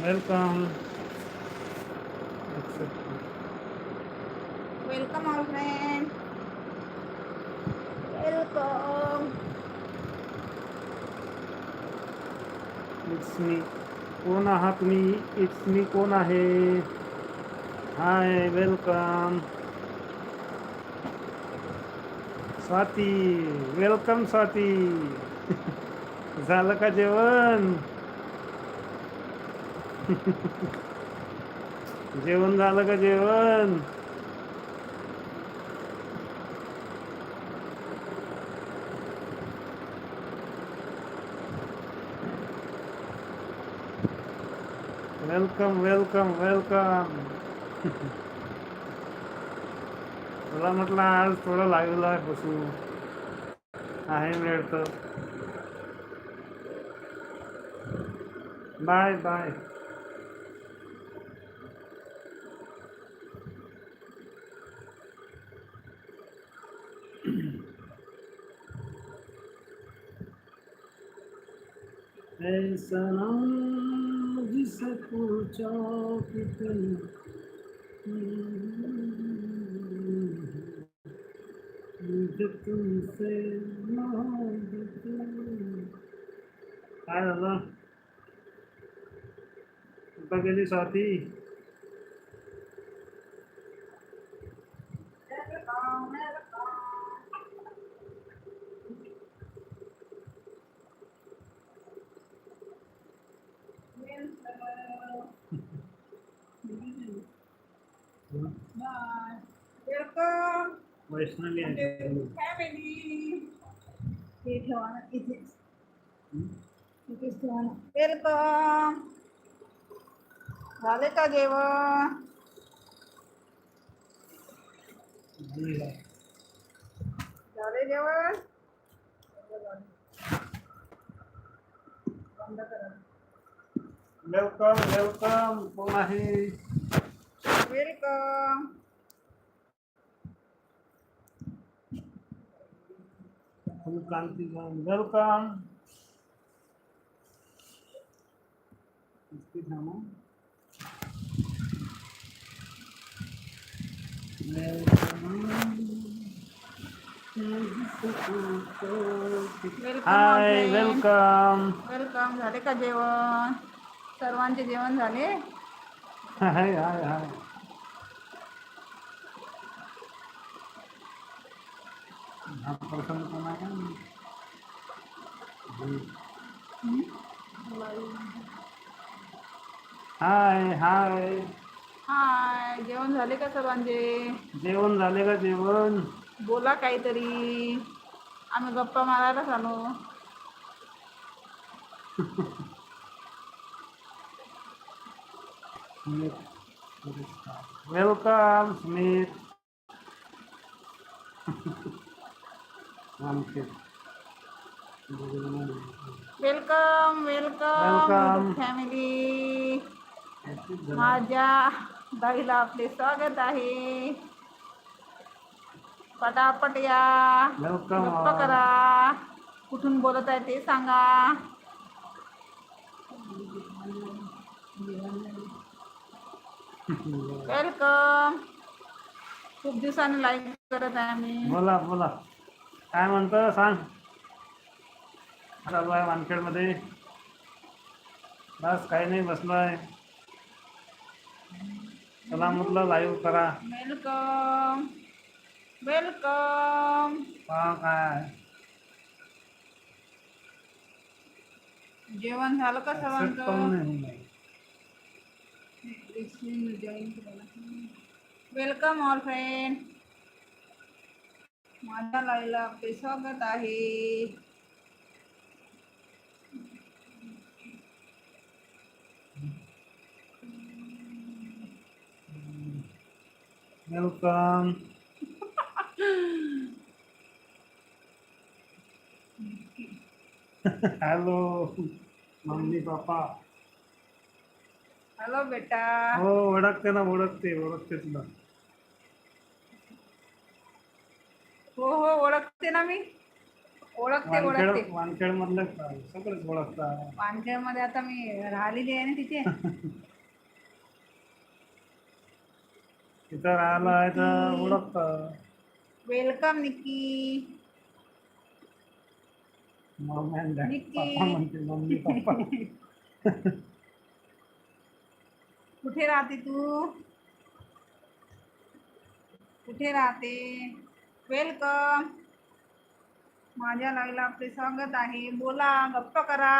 Welcome welcome all friend welcome it's me कोण आहात तुम्ही? इट्स मी कोण आहे? Hi welcome Swati. Welcome Swati. झालं का जेवण? जेवण झालं का जेवण? वेलकम वेलकम वेलकम तुला म्हटलं आज थोडं लागलं आहे बसू. आहे मिळतं तर. बाय बाय सना सनम जिसे मुझे तुमसे काय झालं कुठं स्वाती फॅमिली हे ठेवा ना इथेच इथेच ठेवा ना. वेलकम झाले का जेवण? झाले. जेवण? बंद करा. वेलकम वेलकम कोण आहे? वेलकम क्रांती वेलकम इसकी थांबा Welcome, hi my friend. Welcome welcome झाले का जेवण सर्वांचे जेवण झाले हाय हाय हाय हा प्रसन्न कोण आहे हाय हाय. हाय. जेवण झाले का सर्वांचे? जेवण झाले का जेवण? बोला काहीतरी. आम्ही गप्पा मारायलाच आलो. वेलकम स्मित आमचे वेलकम वेलकम. फॅमिली माझ्या बाईला आपले स्वागत आहे. पटापट या. गप्पा. करा. कुठून बोलत आहे ते सांगा. वेलकम. खूप दिवसांनी लाईक करत आहे आम्ही. बोला बोला. काय म्हणतं सांग? चालू आहे वानखेडमध्ये. बस काही नाही बसलोय. चला म्हटलं लाईव्ह करा. वेलकम वेलकम काय. जेवण झालं का सर्वांचं? वेलकम ऑल फ्रेंड माझ्या लाईला आपले स्वागत आहे. Welcome hello mummy papa hello बेटा. हो ओळखते ना ओळखते ओळखते तुला. हो हो ओळखते ना मी. ओळखते वानखेड ओळखते. वानखेड मधलं सगळेच ओळखतात वानखेडमध्ये आता मी राहिलेली आहे ना तिथे. तिथं राहिला आहे तर ओळखतात वेलकम निक्की मम्मी आणि डॅडी. निक्की. पप्पा म्हणते मम्मी पप्पा. कुठे राहते तू? कुठे राहते? वेलकम. माझ्या लाईव्हला आपले स्वागत आहे बोला गप्प करा?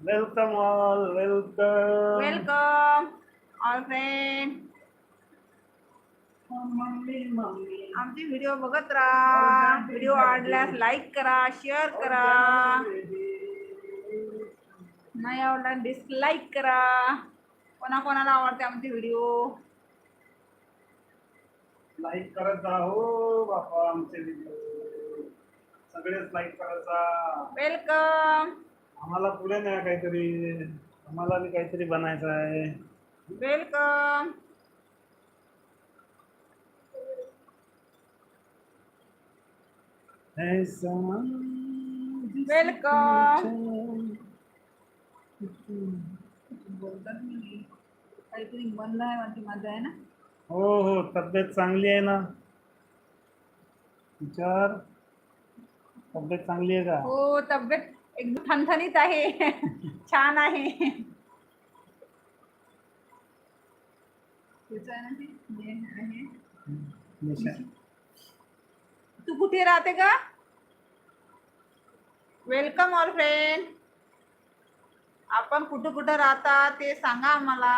Welcome all welcome welcome all friend आमचे व्हिडिओ बघत राहा. व्हिडिओ आवडल्यास लाईक करा शेअर करा. नाही आवडला डिसलाईक करा. कोणाकोणाला आवडते आमचे व्हिडिओ? लाईक करत जा हो बापा आमचे व्हिडिओ सगळेच लाईक करायचा वेलकम आम्हाला पुढे नाही काहीतरी. आम्हाला काहीतरी बनायचं आहे. वेलकम वेलकम जिसके बोलतात मी काहीतरी बंद आहे वाटते माझं आहे ना? हो हो तब्येत चांगली आहे ना? विचार. तब्येत चांगली आहे का? हो तब्येत एकदम ठणठणीत आहे. छान आहे. आहे ते? कुठे राहते का वेलकम ऑल फ्रेंड आपण कुठं कुठं राहता ते सांगा आम्हाला.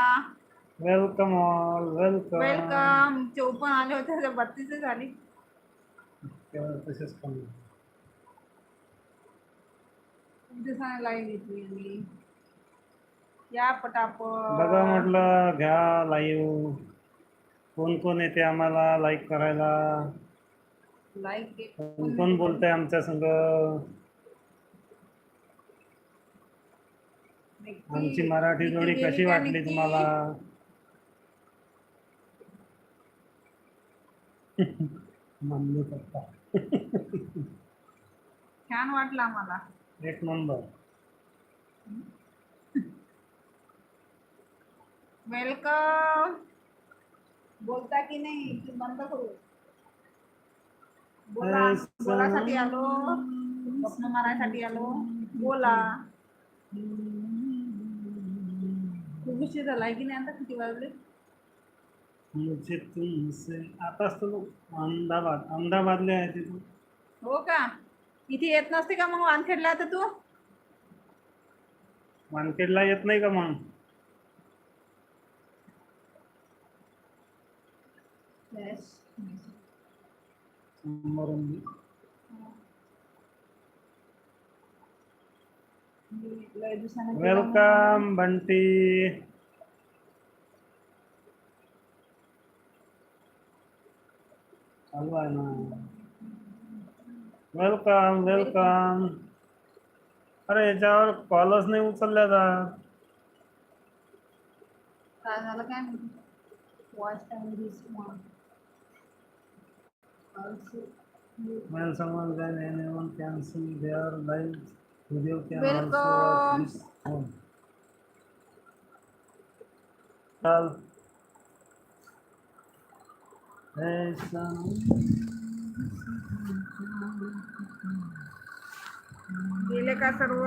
वेलकम ऑल वेलकम वेलकम चौपन आले होते बत्तीस झाली तसेच कमी. खूप दिवसाने लाईव्ह घेतली मी या पटापट. बघा म्हटलं घ्या लाईव्ह कोण कोण येते आम्हाला लाईक करायला? कोण कोण बोलतंय आमच्या संग? आमची मराठी जोडी कशी वाटली तुम्हाला? मम्मी पप्पा छान वाटलं आम्हाला. एक नंबर. वेलकम बोलता की नाही? की बंद करू? बोला Yes. बोलासाठी आलो. स्वप्न मारायसाठी आलो. बोला. खूप उशीर झालाय की नाही आता? किती वाजले? मुझे तुमसे आताच तो अहमदाबाद. अहमदाबादले आहे तिथून हो का? इथे येत नसते का मग? वानखेडला तर तू? मार्केटला येत नाही का मग? समोरून वेलकम बंटी। Welcome welcome. अरे याच्यावर कॉलच नाही उचलल्या When someone can anyone can see their live video can also Welcome. watch this phone. चल Hey, गेले का सर्व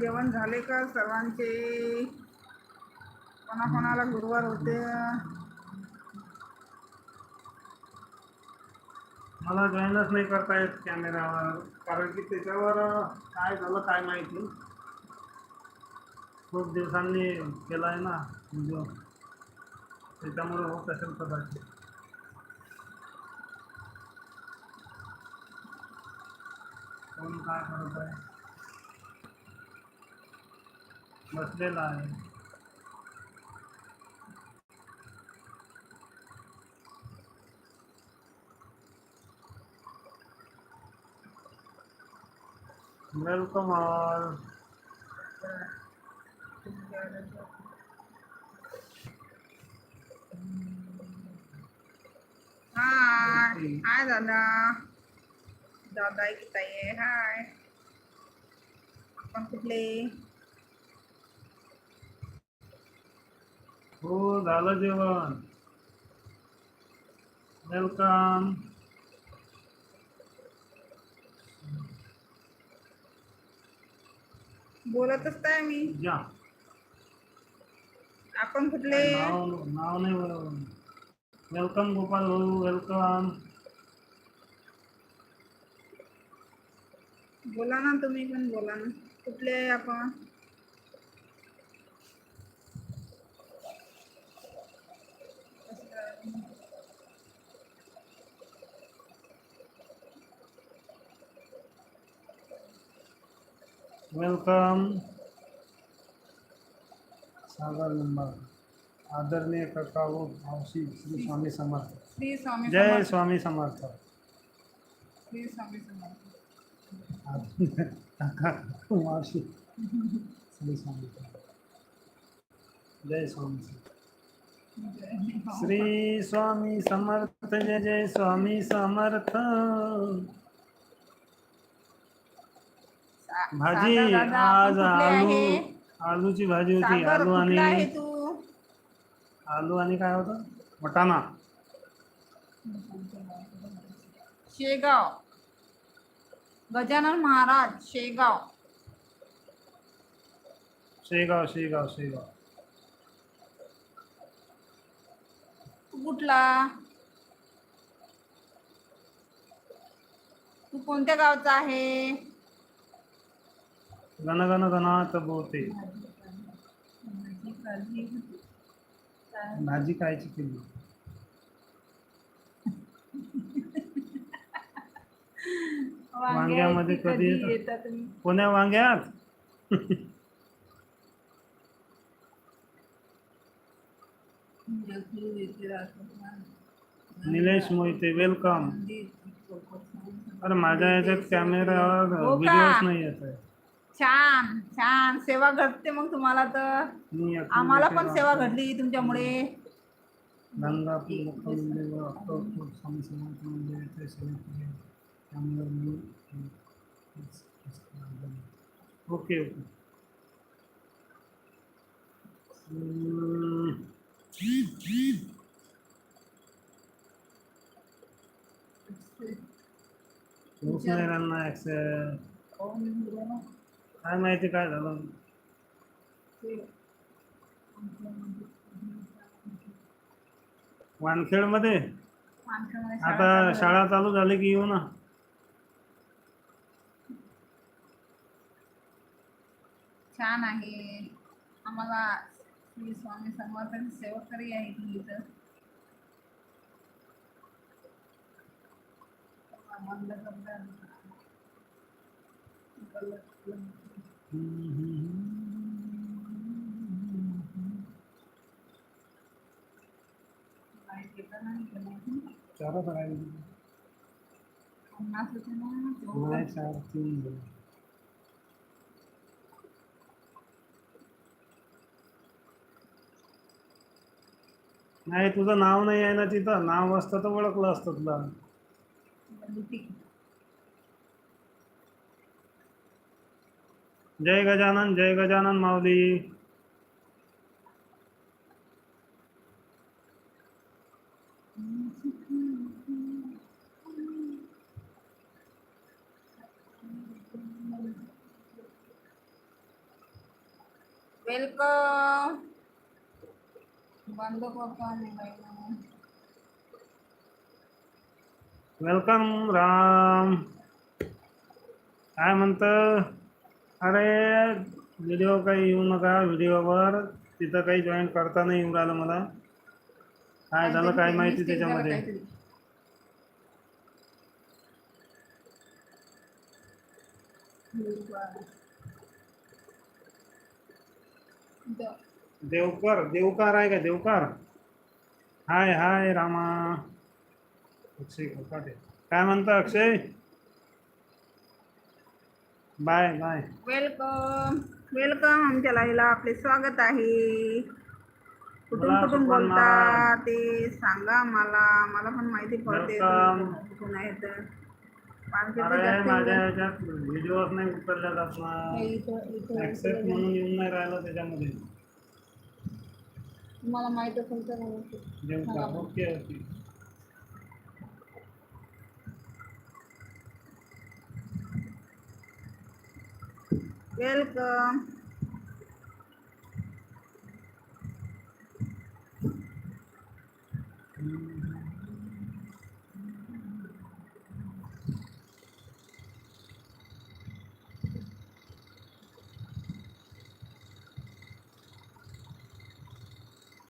जेवण झाले का सर्वांचे कोणाकोणाला गुरुवार होते मला जॉईनच नाही करता येत कॅमेरावर कारण की त्याच्यावर काय झालं काय माहिती? खूप दिवसांनी केला आहे ना व्हिडिओ त्याच्यामुळे होत असेल कदाचित. कोण काय करत आहे बसलेला आहे. वेलकम ऑल हाय हाय दादा दादा आहे की ताई आहे हाय आपण कुठले हो झालं जेवण वेलकम बोलतच काय मी. या. आपण कुठले? नाव नाव नाही वेलकम गोपाल भाऊ वेलकम बोला ना तुम्ही पण बोला ना. कुठले आहे आपण? वेलकम. सागर नंबर. आदरणीय काका व मावशी श्री स्वामी समर्थ. श्री स्वामी जय. स्वामी समर्थ. श्री स्वामी समर्थ. काका मावशी श्री स्वामी समर्थ. जय स्वामी. श्री स्वामी समर्थ जय जय स्वामी समर्थ. भाजी दादा, आज आपण कुठले आलू आहे? आलूची भाजी होती सागर आलू कुठला आहे आणि तू? आलू आणि काय होतं? वटाणा. शेगाव. गजानन महाराज शेगाव. शेगाव शेगाव शेगाव. तू कुठला? तू कोणत्या गावचा आहे? गण गण गणात बोते भाजी कायची केली. वांग्यामध्ये कधी कोण्या वांग्यात? निलेश मोहिते वेलकम अरे माझ्या याच्यात कॅमेरावर हो का? व्हिडिओच नाही येत आहे. छान छान. सेवा घडते मग तुम्हाला तर. आम्हाला पण सेवा. घडली तुमच्यामुळे. गंगापूर मुक्काम देव अक्कलकोट स्वामी समर्थ मंदिर येथे सेवा केली त्यामुळे मी ओके ओके. काय माहिती काय झालं? वानखेडमध्ये आता शाळा चालू झाली की येऊ ना. छान आहे. आम्हाला श्री स्वामी समर्थन सेवकरी आहे तुम्ही इथं बंद नाही चार तीन नाही तुझं नाव नाही आहे ना तिथं. नाव असतं तर ओळखलं असतं तुला. जय गजानन जय गजानन माऊली. वेलकम. बंद करतो. वेलकम राम. काय म्हणतं अरे व्हिडिओ काही येऊ नका. व्हिडिओवर तिथं काही जॉईन करता नाही येऊ राहिलं मला. काय झालं काय माहिती त्याच्यामध्ये? देवकर देवकार आहे का? देवकार? हाय हाय रामा. अक्षय काय म्हणता Akshay? Bye bye. Welcome welcome आमच्या लाईला आपले स्वागत आहे. कुठून मला कुठून सुपर्ण बोलता ते सांगा मला मला पण माहिती पडते Welcome. तुम्ही कुठून आहे तर. अरे जास्त माझ्या ह्याच्यात व्हिडिओज नाही उतरल्या जात ना इथं- इथं- ऍक्सेप्ट म्हणून येऊन नाही राहिलं त्याच्यामध्ये. तुम्हाला माहीत असेल तर. Welcome. Mm.